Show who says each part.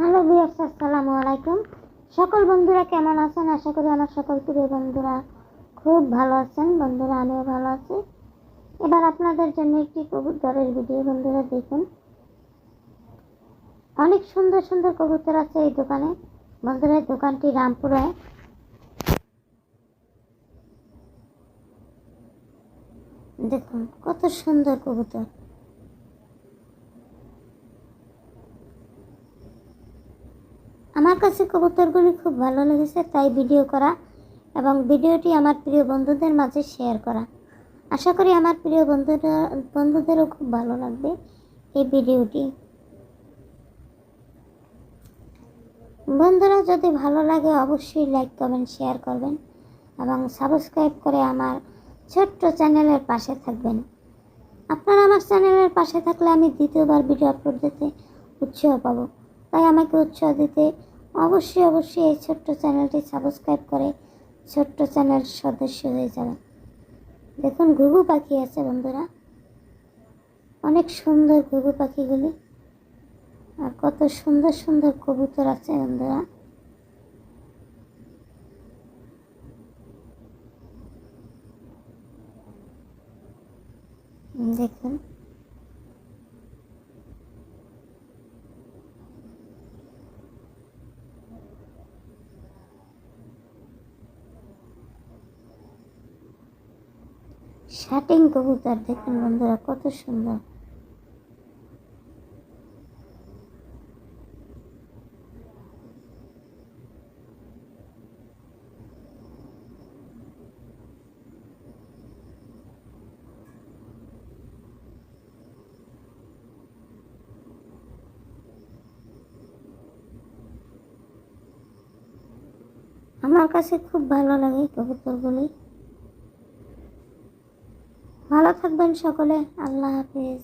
Speaker 1: Hello বিয়ার্স আসসালামু আলাইকুম। সকল বন্ধুরা কেমন আছেন? আশা করি আমার সকল প্রিয় বন্ধুরা খুব ভালো আছেন। বন্ধুরা, আমিও ভালো আছি। এবার আপনাদের জন্য একটি কবুতরের ভিডিও বন্ধুরা দেখুন। অনেক সুন্দর সুন্দর কবুতর আছে এই দোকানে। বন্ধুরা দোকানটি রামপুরে দেখুন, কত সুন্দর কবুতর। আমার কাছে কবুতরগুলি খুব ভালো লেগেছে, তাই ভিডিও করা এবং ভিডিওটি আমার প্রিয় বন্ধুদের মাঝে শেয়ার করা। আশা করি আমার প্রিয় বন্ধুরা বন্ধুদেরও খুব ভালো লাগবে এই ভিডিওটি। বন্ধুরা, যদি ভালো লাগে অবশ্যই লাইক, কমেন্ট, শেয়ার করবেন এবং সাবস্ক্রাইব করে আমার ছোট্ট চ্যানেলের পাশে থাকবেন। আপনারা আমার চ্যানেলের পাশে থাকলে আমি দ্বিতীয়বার ভিডিও আপলোড দিতে উৎসাহ পাবো। তাই আমাকে উৎসাহ দিতে অবশ্যই অবশ্যই এই ছোট্ট চ্যানেলটি সাবস্ক্রাইব করে ছোট্ট চ্যানেল সদস্য হয়ে যাবেন দেখুন, ঘুঘু পাখি আছে বন্ধুরা। অনেক সুন্দর ঘুঘু পাখিগুলি। আর কত সুন্দর সুন্দর কবুতর আছে বন্ধুরা। দেখুন। শাটিং কবুতর দেখুন বন্ধুরা কত সুন্দর। আমার কাছে খুব ভালো লাগে কবুতরগুলি। ভালো থাকবেন সকলে আল্লাহ হাফিজ।